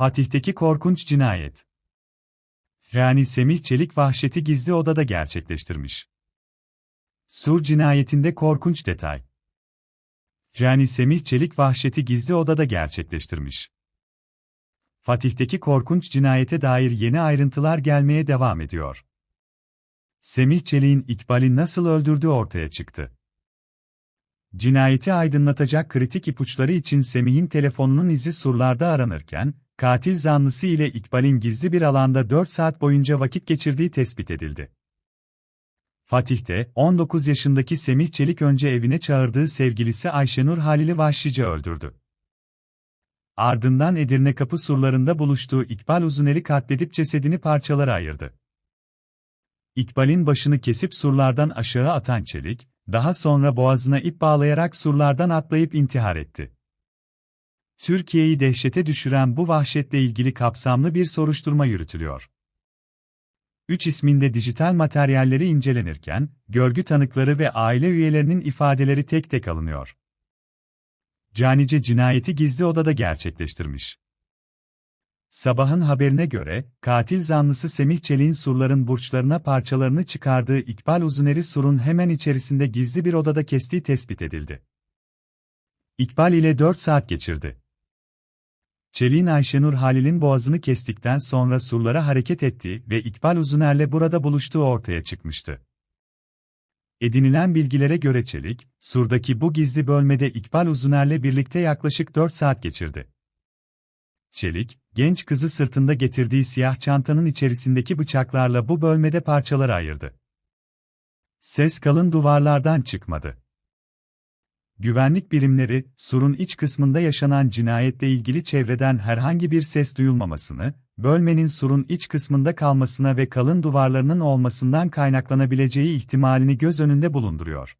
Fatih'teki korkunç cinayet. Yani Semih Çelik vahşeti gizli odada gerçekleştirmiş. Sur cinayetinde korkunç detay. Yani Semih Çelik vahşeti gizli odada gerçekleştirmiş. Fatih'teki korkunç cinayete dair yeni ayrıntılar gelmeye devam ediyor. Semih Çelik'in İkbal'i nasıl öldürdüğü ortaya çıktı. Cinayeti aydınlatacak kritik ipuçları için Semih'in telefonunun izi surlarda aranırken, katil zanlısı ile İkbal'in gizli bir alanda 4 saat boyunca vakit geçirdiği tespit edildi. Fatih'te, 19 yaşındaki Semih Çelik önce evine çağırdığı sevgilisi Ayşenur Halil'i vahşice öldürdü. Ardından Edirne kapı surlarında buluştuğu İkbal Uzuner'i katledip cesedini parçalara ayırdı. İkbal'in başını kesip surlardan aşağı atan Çelik, daha sonra boğazına ip bağlayarak surlardan atlayıp intihar etti. Türkiye'yi dehşete düşüren bu vahşetle ilgili kapsamlı bir soruşturma yürütülüyor. Üç isminde dijital materyalleri incelenirken, görgü tanıkları ve aile üyelerinin ifadeleri tek tek alınıyor. Canice cinayeti gizli odada gerçekleştirmiş. Sabahın haberine göre, katil zanlısı Semih Çelik'in surların burçlarına parçalarını çıkardığı İkbal Uzuner'i surun hemen içerisinde gizli bir odada kestiği tespit edildi. İkbal ile 4 saat geçirdi. Çelik'in Ayşenur Halil'in boğazını kestikten sonra surlara hareket ettiği ve İkbal Uzuner'le burada buluştuğu ortaya çıkmıştı. Edinilen bilgilere göre Çelik, surdaki bu gizli bölmede İkbal Uzuner'le birlikte yaklaşık 4 saat geçirdi. Çelik, genç kızı sırtında getirdiği siyah çantanın içerisindeki bıçaklarla bu bölmede parçalara ayırdı. Ses kalın duvarlardan çıkmadı. Güvenlik birimleri, surun iç kısmında yaşanan cinayetle ilgili çevreden herhangi bir ses duyulmamasını, bölmenin surun iç kısmında kalmasına ve kalın duvarlarının olmasından kaynaklanabileceği ihtimalini göz önünde bulunduruyor.